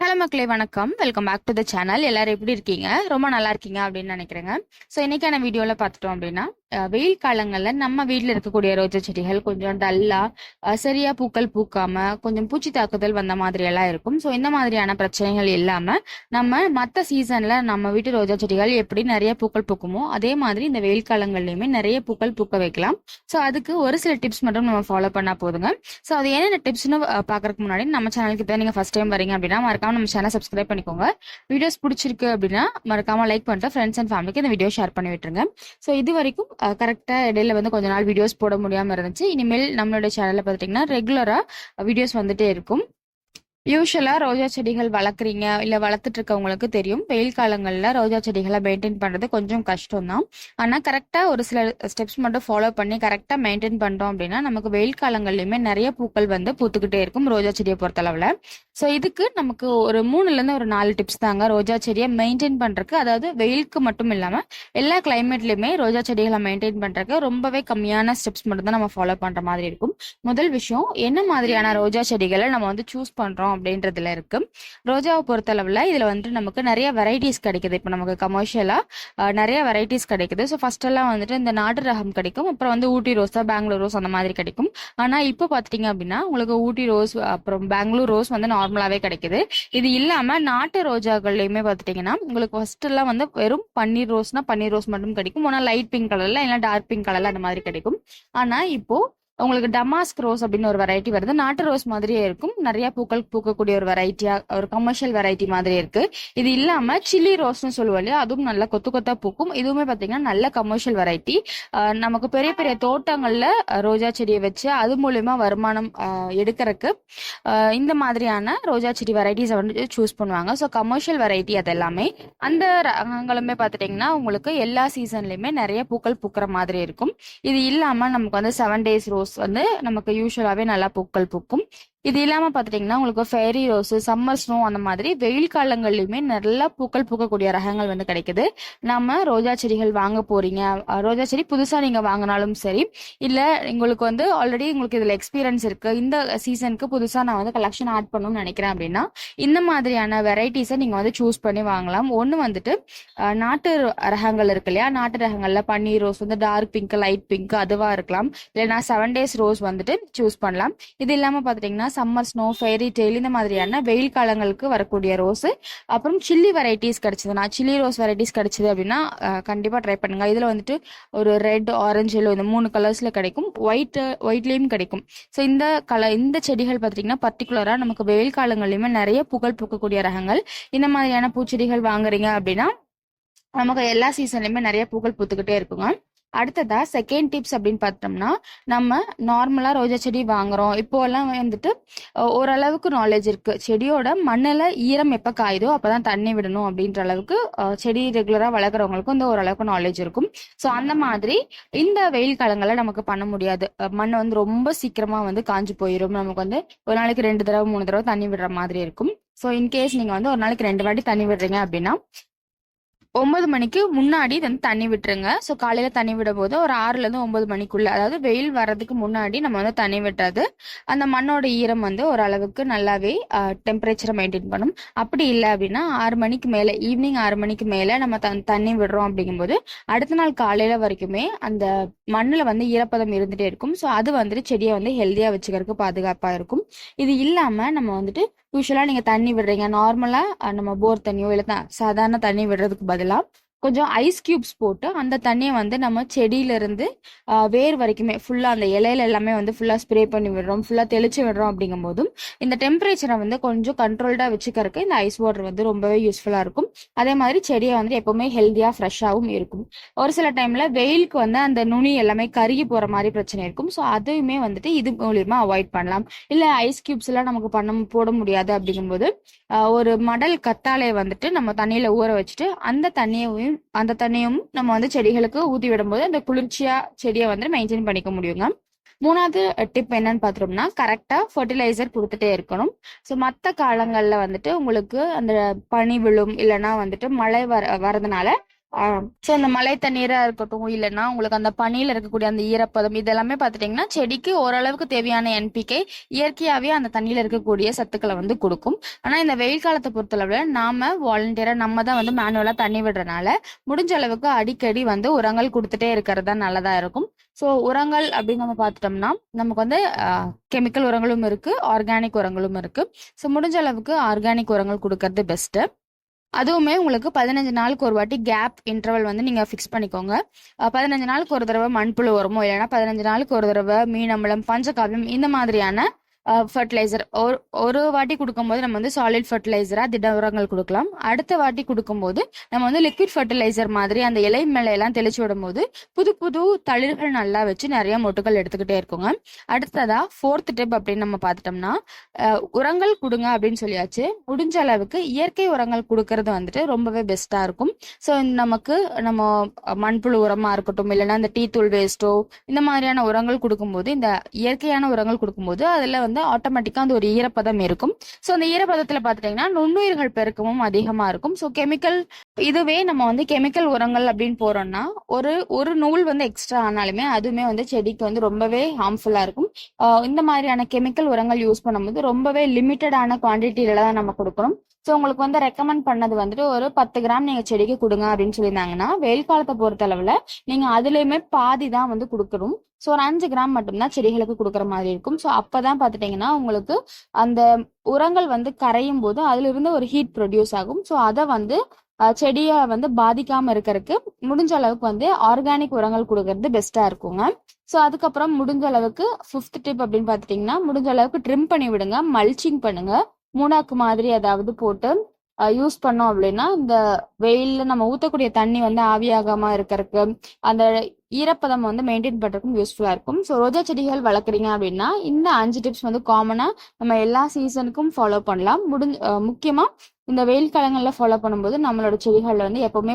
Hello மக்களே வணக்கம். Welcome back to the channel எல்லாரும் எப்படி இருக்கீங்க? ரொம்ப நல்லா இருக்கீங்க அப்படின்னு நினைக்கிறேங்க. ஸோ இன்னைக்கான வீடியோவில் பார்த்துட்டோம் அப்படின்னா வெயில் காலங்களில் நம்ம வீட்டில் இருக்கக்கூடிய ரோஜா செடிகள் கொஞ்சம் டல்லாக சரியா பூக்கள் பூக்காம கொஞ்சம் பூச்சி தாக்குதல் வந்த மாதிரி எல்லாம் இருக்கும். ஸோ இந்த மாதிரியான பிரச்சனைகள் இல்லாமல் நம்ம மற்ற சீசனில் நம்ம வீட்டு ரோஜா செடிகள் எப்படி நிறைய பூக்கள் பூக்குமோ அதே மாதிரி இந்த வெயில் காலங்கள்லையுமே நிறைய பூக்கள் பூக்க வைக்கலாம். ஸோ அதுக்கு ஒரு சில டிப்ஸ் மட்டும் நம்ம ஃபாலோ பண்ணால் போதுங்க. ஸோ அது என்னென்ன டிப்ஸ்னு பார்க்கறதுக்கு முன்னாடி நம்ம சேனலுக்கு தான் நீங்கள் ஃபஸ்ட் டைம் வரீங்க அப்படின்னா மறக்காம நம்ம சேனல் சப்ஸ்கிரைப் பண்ணிக்கோங்க. வீடியோஸ் பிடிச்சிருக்கு அப்படின்னா மறக்காம லைக் பண்ணிட்டு ஃப்ரெண்ட்ஸ் அண்ட் ஃபேமிலிக்கு இந்த வீடியோ ஷேர் பண்ணி விட்டுருங்க. ஸோ இது வரைக்கும் கரெக்டாக இடையில வந்து கொஞ்ச நாள் வீடியோஸ் போட முடியாமல் இருந்துச்சு. இனிமேல் நம்மளோட சேனலில் பார்த்துட்டிங்கன்னா ரெகுலராக வீடியோஸ் வந்துட்டே இருக்கும். யூஸ்வலாக ரோஜா செடிகள் வளர்க்குறீங்க இல்லை வளர்த்துட்டு இருக்கவங்களுக்கு தெரியும். வெயில் காலங்களில் ரோஜா செடிகளை மெயின்டைன் பண்ணுறது கொஞ்சம் கஷ்டம் தான் ஆனால் கரெக்டாக ஒரு சில ஸ்டெப்ஸ் மட்டும் ஃபாலோ பண்ணி கரெக்டாக மெயின்டைன் பண்ணுறோம் அப்படின்னா நமக்கு வெயில் காலங்கள்லையுமே நிறைய பூக்கள் வந்து பூத்துக்கிட்டே இருக்கும் ரோஜா செடியை பொறுத்தளவில். ஸோ இதுக்கு நமக்கு ஒரு மூணுலேருந்து ஒரு நாலு டிப்ஸ் தாங்க. ரோஜா செடியை மெயின்டைன் பண்ணுறதுக்கு அதாவது வெயிலுக்கு மட்டும் இல்லாமல் எல்லா கிளைமேட்லையுமே ரோஜா செடிகளை மெயின்டைன் பண்ணுறதுக்கு ரொம்பவே கம்மியான ஸ்டெப்ஸ் மட்டும் தான் நம்ம ஃபாலோ பண்ணுற மாதிரி இருக்கும். முதல் விஷயம் என்ன மாதிரியான ரோஜா செடிகளை நம்ம வந்து சூஸ் பண்ணுறோம் அப்படின்றதுல இருக்கு. ரோஜாவை பொறுத்தளவில் இதில் வந்துட்டு நமக்கு நிறைய வெரைட்டிஸ் கிடைக்குது. இப்போ நமக்கு கமர்ஷியலாக நிறைய வெரைட்டிஸ் கிடைக்குது. ஸோ ஃபர்ஸ்ட் எல்லாம் வந்துட்டு இந்த நாட்டு ரகம் கிடைக்கும். அப்புறம் வந்து ஊட்டி ரோஸா பெங்களூர் ரோஸ் அந்த மாதிரி கிடைக்கும். ஆனால் இப்போ பார்த்துட்டிங்க அப்படின்னா உங்களுக்கு ஊட்டி ரோஸ் அப்புறம் பெங்களூர் ரோஸ் வந்து நார்மலாகவே கிடைக்குது. இது இல்லாமல் நாட்டு ரோஜாக்கள்லையுமே பார்த்துட்டிங்கன்னா உங்களுக்கு ஃபர்ஸ்ட் எல்லாம் வந்து வெறும் பன்னீர் ரோஸ்னா பன்னீர் ரோஸ் மட்டும் கிடைக்கும். ஆனால் லைட் பிங்க் கலர்ல இல்லை டார்க் பிங்க் கலர்ல அந்த மாதிரி கிடைக்கும். ஆனால் இப்போ உங்களுக்கு டமாஸ்க் ரோஸ் அப்படின்னு ஒரு வெரைட்டி வருது. நாட்டு ரோஸ் மாதிரியே இருக்கும். நிறைய பூக்கள் பூக்கக்கூடிய ஒரு வெரைட்டியா ஒரு கமர்ஷியல் வெரைட்டி மாதிரி இருக்கு. இது இல்லாம சில்லி ரோஸ்னு சொல்லுவோம் இல்லையா? அதுவும் நல்ல கொத்து கொத்தா பூக்கும். இதுவுமே பாத்தீங்கன்னா நல்ல கமர்ஷியல் வெரைட்டி நமக்கு பெரிய பெரிய தோட்டங்கள்ல ரோஜா செடியை வச்சு அது மூலியமா வருமானம் எடுக்கிறதுக்கு இந்த மாதிரியான ரோஜா செடி வெரைட்டிஸ் வந்து சூஸ் பண்ணுவாங்க. ஸோ கமர்ஷியல் வெரைட்டி அது எல்லாமே. அந்த ரகங்களுமே பாத்துட்டீங்கன்னா உங்களுக்கு எல்லா சீசன்லையுமே நிறைய பூக்கள் பூக்கிற மாதிரி இருக்கும். இது இல்லாம நமக்கு வந்து செவன் டேஸ் ரோஸ் வந்து நமக்கு யூஸ்வலாகவே நல்லா பூக்கள் பூக்கும். இது இல்லாம பாத்துட்டீங்கன்னா உங்களுக்கு ஃபெரி ரோஸ் சம்மர் ஸ்னோ அந்த மாதிரி வெயில் காலங்கள்லயுமே நல்லா பூக்கள் பூக்கக்கூடிய ரகங்கள் வந்து கிடைக்குது. நம்ம ரோஜா செடிகள் வாங்க போறீங்க. ரோஜா செடி புதுசா நீங்க வாங்கினாலும் சரி இல்ல உங்களுக்கு வந்து ஆல்ரெடி உங்களுக்கு இதுல எக்ஸ்பீரியன்ஸ் இருக்கு. இந்த சீசனுக்கு புதுசா நான் வந்து கலெக்ஷன் ஆட் பண்ணணும்னு நினைக்கிறேன் அப்படின்னா இந்த மாதிரியான வெரைட்டிஸை நீங்க வந்து சூஸ் பண்ணி வாங்கலாம். ஒன்னு வந்துட்டு நாட்டு ரகங்கள் இருக்கு இல்லையா? நாட்டு ரகங்கள்ல பன்னீர் ரோஸ் வந்து டார்க் பிங்க் லைட் பிங்க் அதுவா இருக்கலாம். இல்லைன்னா செவன் டேஸ் ரோஸ் வந்துட்டு சூஸ் பண்ணலாம். இது இல்லாம பாத்துட்டீங்கன்னா சம்மர் ஸ்னோ ஃபெரி டெய்ல் இந்த மாதிரியான வெயில் காலங்களுக்கு வரக்கூடிய ரோஸு அப்புறம் சில்லி வெரைட்டிஸ் கிடச்சிதுன்னா சில்லி ரோஸ் வெரைட்டிஸ் கிடச்சிது அப்படின்னா கண்டிப்பாக ட்ரை பண்ணுங்கள் இதில் வந்துட்டு ஒரு ரெட் ஆரஞ்சு எல்லோ இந்த மூணு கலர்ஸில் கிடைக்கும். ஒயிட் ஒயிட்லேயும் கிடைக்கும். ஸோ இந்த கலர் இந்த செடிகள் பார்த்தீங்கன்னா பர்டிகுலராக நமக்கு வெயில் காலங்கள்லையுமே நிறைய புகழ் பூக்கக்கூடிய ரகங்கள். இந்த மாதிரியான பூச்செடிகள் வாங்குறீங்க அப்படின்னா நமக்கு எல்லா சீசன்லையுமே நிறைய பூக்கள் பூத்துக்கிட்டே இருக்குங்க. அடுத்ததா செகண்ட் டிப்ஸ் அப்படின்னு பார்த்தோம்னா நம்ம நார்மலா ரோஜா செடி வாங்குறோம். இப்போ எல்லாம் வந்துட்டு ஓரளவுக்கு நாலேஜ் இருக்கு. செடியோட மண்ணுல ஈரம் எப்போ காயுதோ அப்பதான் தண்ணி விடணும் அப்படின்ற அளவுக்கு செடி ரெகுலரா வளர்க்குறவங்களுக்கும் இந்த ஓரளவுக்கு நாலேஜ் இருக்கும். ஸோ அந்த மாதிரி இந்த வெயில் காலங்களில் நமக்கு பண்ண முடியாது. மண் வந்து ரொம்ப சீக்கிரமா வந்து காஞ்சு போயிடும் நமக்கு வந்து ஒரு நாளைக்கு ரெண்டு தடவை மூணு தடவை தண்ணி விடுற மாதிரி இருக்கும். ஸோ இன்கேஸ் நீங்க வந்து ஒரு நாளைக்கு ரெண்டு வாட்டி தண்ணி விடுறீங்க அப்படின்னா ஒன்பது மணிக்கு முன்னாடி வந்து தண்ணி விட்டுருங்க. ஸோ காலையில் தண்ணி விடும் போது ஒரு ஆறுலேருந்து ஒன்பது மணிக்குள்ளே அதாவது வெயில் வர்றதுக்கு முன்னாடி நம்ம வந்து தண்ணி விட்டாது. அந்த மண்ணோட ஈரம் வந்து ஓரளவுக்கு நல்லாவே டெம்பரேச்சரை மெயின்டைன் பண்ணும். அப்படி இல்லை அப்படின்னா ஆறு மணிக்கு மேலே ஈவினிங் ஆறு மணிக்கு மேலே நம்ம த- தண்ணி விடுறோம் அப்படிங்கும்போது அடுத்த நாள் காலையில் வரைக்குமே அந்த மண்ணில் வந்து ஈரப்பதம் இருந்துகிட்டே இருக்கும். ஸோ அது வந்துட்டு செடியை வந்து ஹெல்த்தியாக வச்சுக்கிறதுக்கு பாதுகாப்பாக இருக்கும். இது இல்லாமல் நம்ம வந்துட்டு யூஸ்வலாக நீங்க தண்ணி விடுறீங்க. நார்மலா நம்ம போர் தண்ணியோ இல்லை சாதாரண தண்ணி விடுறதுக்கு பதிலா கொஞ்சம் ஐஸ் கியூப்ஸ் போட்டு அந்த தண்ணியை வந்து நம்ம செடியிலேருந்து வேர் வரைக்குமே ஃபுல்லாக அந்த இலையில எல்லாமே வந்து ஃபுல்லாக ஸ்ப்ரே பண்ணி விடுறோம். ஃபுல்லாக தெளிச்சு விடுறோம் அப்படிங்கும்போதும் இந்த டெம்பரேச்சரை வந்து கொஞ்சம் கண்ட்ரோல்டாக வச்சுக்கிறதுக்கு இந்த ஐஸ் வாட்டர் வந்து ரொம்பவே யூஸ்ஃபுல்லாக இருக்கும். அதே மாதிரி செடியை வந்து எப்பவுமே ஹெல்த்தியாக ஃப்ரெஷ்ஷாகவும் இருக்கும். ஒரு சில டைம்ல வெயிலுக்கு வந்து அந்த நுனி எல்லாமே கருகி போகிற மாதிரி பிரச்சனை இருக்கும். ஸோ அதையுமே வந்துட்டு இது மூலியமாக அவாய்ட் பண்ணலாம். இல்லை ஐஸ் கியூப்ஸ் எல்லாம் நமக்கு பண்ண போட முடியாது அப்படிங்கும்போது ஒரு மடல் கத்தாழையை வந்துட்டு நம்ம தண்ணியில் ஊற வச்சுட்டு அந்த தண்ணியையும் அந்த தண்ணியும் நம்ம வந்து செடிகளுக்கு ஊத்தி விடும்போது அந்த குளிர்ச்சியா செடியை வந்து மெயின்டைன் பண்ணிக்க முடியுங்க மூணாவது டிப் என்னன்னு பார்த்தோம்னா கரெக்டா ஃபர்டிலைசர் கொடுத்துட்டே இருக்கணும். ஸோ மற்ற காலங்கள்ல வந்துட்டு உங்களுக்கு அந்த பனி விழும் இல்லைன்னா வந்துட்டு மழை வர வரதுனால ஸோ இந்த மழை தண்ணீரா இருக்கட்டும் இல்லைன்னா உங்களுக்கு அந்த பனியில இருக்கக்கூடிய அந்த ஈரப்பதம் இதெல்லாமே பார்த்துட்டிங்கன்னா செடிக்கு ஓரளவுக்கு தேவையான என்பிகே இயற்கையாகவே அந்த தண்ணியில இருக்கக்கூடிய சத்துக்களை வந்து கொடுக்கும். ஆனால் இந்த வெயில் காலத்தை பொறுத்தளவுல நாம வாலண்டியரா நம்ம தான் வந்து மேனுவலா தண்ணி விடுறதுனால முடிஞ்ச அளவுக்கு அடிக்கடி வந்து உரங்கள் கொடுத்துட்டே இருக்கிறது தான் நல்லதா இருக்கும். ஸோ உரங்கள் அப்படின்னு நம்ம பார்த்துட்டோம்னா நமக்கு வந்து கெமிக்கல் உரங்களும் இருக்கு ஆர்கானிக் உரங்களும் இருக்கு. ஸோ முடிஞ்ச அளவுக்கு ஆர்கானிக் உரங்கள் கொடுக்கறது பெஸ்ட்டு அதுவுமே உங்களுக்கு பதினஞ்சு நாளுக்கு ஒரு வாட்டி கேப் இன்டர்வல் வந்து நீங்கள் ஃபிக்ஸ் பண்ணிக்கோங்க. பதினஞ்சு நாளுக்கு ஒரு தடவை மண்புழு உரமோ இல்லைன்னா பதினஞ்சு நாளுக்கு ஒரு தடவை மீனம்பலம் பஞ்சகாவியம் இந்த மாதிரியான ஃபர்டிலைசர் ஒரு ஒரு வாட்டி கொடுக்கும்போது நம்ம வந்து சாலிட் ஃபர்டிலைசராக திட உரங்கள் கொடுக்கலாம். அடுத்த வாட்டி கொடுக்கும்போது நம்ம வந்து லிக்விட் ஃபர்டிலைசர் மாதிரி அந்த இலை மேலே எல்லாம் தெளிச்சு விடும்போது புது புது தளிர்கள் நல்லா வச்சு நிறைய மொட்டுகள் எடுத்துக்கிட்டே இருக்குங்க. அடுத்ததா ஃபோர்த் டிப் அப்படின்னு நம்ம பார்த்துட்டோம்னா உரங்கள் கொடுங்க அப்படின்னு சொல்லியாச்சு. முடிஞ்ச அளவுக்கு இயற்கை உரங்கள் கொடுக்கறது வந்துட்டு ரொம்பவே பெஸ்ட்டாக இருக்கும். ஸோ நமக்கு நம்ம மண்புழு உரமா இருக்கட்டும் இல்லைன்னா இந்த டீ தூள் வேஸ்ட்டோ இந்த மாதிரியான உரங்கள் கொடுக்கும்போது இந்த இயற்கையான உரங்கள் கொடுக்கும்போது அதில் வந்து ஆட்டோமேட்டிக்கா அந்த ஒரு ஈரப்பதம் இருக்கும். ஸோ அந்த ஈரப்பதத்தில் பார்த்துட்டிங்கன்னா நுண்ணுயிர்கள் பெருக்கமும் அதிகமா இருக்கும். ஸோ கெமிக்கல் இதுவே நம்ம வந்து கெமிக்கல் உரங்கள் அப்படின்னு போறோம்னா ஒரு ஒரு நூல் வந்து எக்ஸ்ட்ரா ஆனாலுமே அதுவுமே வந்து செடிக்கு வந்து ரொம்பவே ஹார்ம்ஃபுல்லா இருக்கும். இந்த மாதிரியான கெமிக்கல் உரங்கள் யூஸ் பண்ணும்போது ரொம்பவே லிமிட்டடான குவான்டிட்டியில தான் நம்ம கொடுக்கணும் ஸோ உங்களுக்கு வந்து ரெக்கமெண்ட் பண்ணது வந்துட்டு ஒரு பத்து கிராம் நீங்க செடிக்கு கொடுங்க அப்படின்னு சொல்லியிருந்தாங்கன்னா வெயில் காலத்தை பொறுத்த அளவுல நீங்க பாதி தான் வந்து கொடுக்கணும். ஸோ ஒரு அஞ்சு கிராம் மட்டும்தான் செடிகளுக்கு கொடுக்குற மாதிரி இருக்கும். ஸோ அப்போதான் பார்த்துட்டீங்கன்னா உங்களுக்கு அந்த உரங்கள் வந்து கரையும் போது அதிலிருந்து ஒரு ஹீட் ப்ரொடியூஸ் ஆகும். ஸோ அதை வந்து செடியை வந்து பாதிக்காம இருக்கிறதுக்கு முடிஞ்ச அளவுக்கு வந்து ஆர்கானிக் உரங்கள் கொடுக்கறது பெஸ்டா இருக்குங்க. ஸோ அதுக்கப்புறம் முடிஞ்ச அளவுக்கு ஃபிஃப்த் டிப் அப்படின்னு பார்த்துட்டிங்கன்னா முடிஞ்ச அளவுக்கு ட்ரிம் பண்ணி விடுங்க மல்ச்சிங் பண்ணுங்க. மூணாக்கு மாதிரி ஏதாவது போட்டு யூஸ் பண்ணோம் அப்படின்னா இந்த வெயில்ல நம்ம ஊற்றக்கூடிய தண்ணி வந்து ஆவியாகாம இருக்கறதுக்கு அந்த ஈரப்பதம் வந்து மெயின்டைன் பண்றதுக்கும் யூஸ்ஃபுல்லா இருக்கும். ஸோ ரோஜா செடிகள் வளர்க்குறீங்க அப்படின்னா இந்த அஞ்சு டிப்ஸ் வந்து காமனா நம்ம எல்லா சீசனுக்கும் ஃபாலோ பண்ணலாம். முடிஞ்ச முக்கியமா இந்த வெயில் காலங்களில் ஃபாலோ பண்ணும்போது நம்மளோட செடிகள்ல வந்து எப்பவுமே